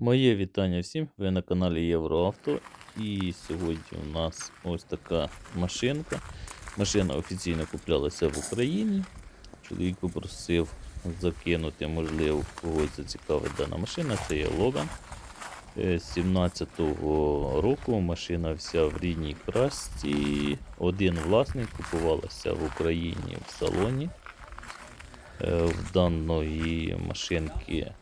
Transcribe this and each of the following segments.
Моє вітання всім. Ви на каналі Євроавто. І сьогодні у нас ось така машинка. Машина офіційно куплялася в Україні. Чоловік попросив закинути, можливо, когось зацікавить дана машина. Це є Логан. Е, З 17-го року машина вся в рідній красці. Один власник купувалася в Україні в салоні. Е, В даної машинки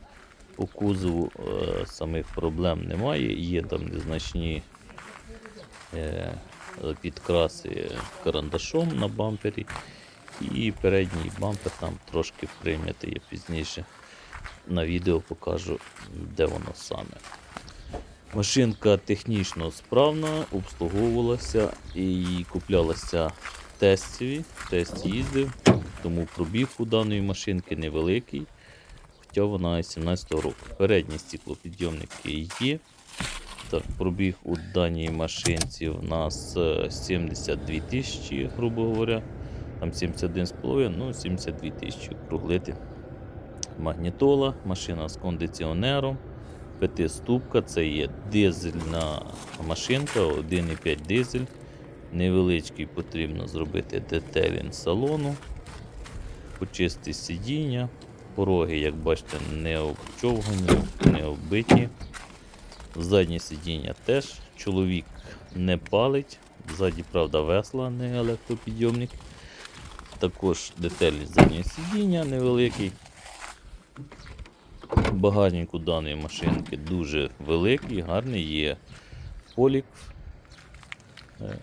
по кузову е, самих проблем немає. Є там незначні е, підкраси карандашом на бампері. І передній бампер там трошки прийнятий. Я пізніше на відео покажу, де воно саме. Машинка технічно справна, обслуговувалася і куплялася тестові. Тест їздив, тому пробіг у даної машинки невеликий хоча вона 17 року. Передні стеклопідйомники є. Так, пробіг у даній машинці в нас е, 72 тисячі, грубо говоря. Там 71,5, ну 72 тисячі округлити. Магнітола, машина з кондиціонером, п'ятиступка, це є дизельна машинка, 1,5 дизель. Невеличкий потрібно зробити детелінг салону, почистити сидіння. Пороги, як бачите, не обчовгані, не оббиті. Заднє сидіння теж. Чоловік не палить. Ззаді, правда, весла, не електропідйомник. Також деталі заднього сидіння невеликий. Багажник у даної машинки дуже великий, гарний є полік. Е,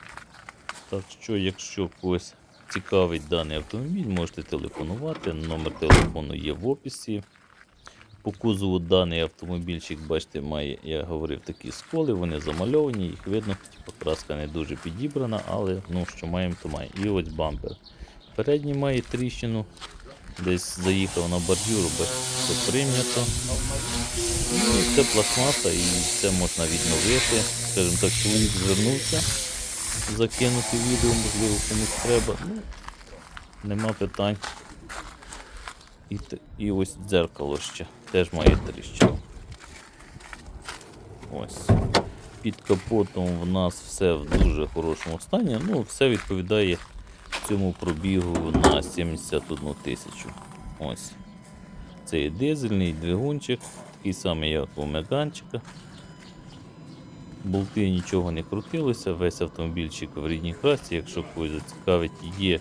Так що, якщо когось цікавить даний автомобіль, можете телефонувати. Номер телефону є в описі. По кузову даний автомобільчик, бачите, має, я говорив, такі сколи, вони замальовані, їх видно, типу, краска не дуже підібрана, але ну, що маємо, то маємо. І ось бампер. Передній має тріщину, десь заїхав на бордюру, бачите, прийнято. Ну, це пластмаса і це можна відновити. Скажімо так, чоловік звернувся закинути відео, можливо, комусь треба. Ну, нема питань. І, і ось дзеркало ще теж має тріщину. Ось. Під капотом в нас все в дуже хорошому стані. Ну, все відповідає цьому пробігу на 71 тисячу. Ось. Це є дизельний двигунчик, такий самий, як у меганчика. Болти нічого не крутилося, весь автомобільчик в рідній красці. Якщо когось зацікавить, є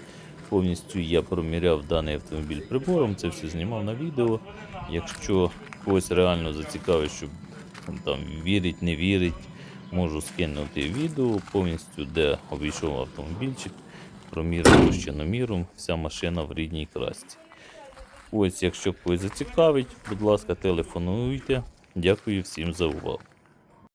повністю я проміряв даний автомобіль прибором, це все знімав на відео. Якщо когось реально зацікавить, щоб там вірить, не вірить, можу скинути відео повністю, де обійшов автомобільчик, промірив розчиноміром, вся машина в рідній красці. Ось, якщо когось зацікавить, будь ласка, телефонуйте. Дякую всім за увагу.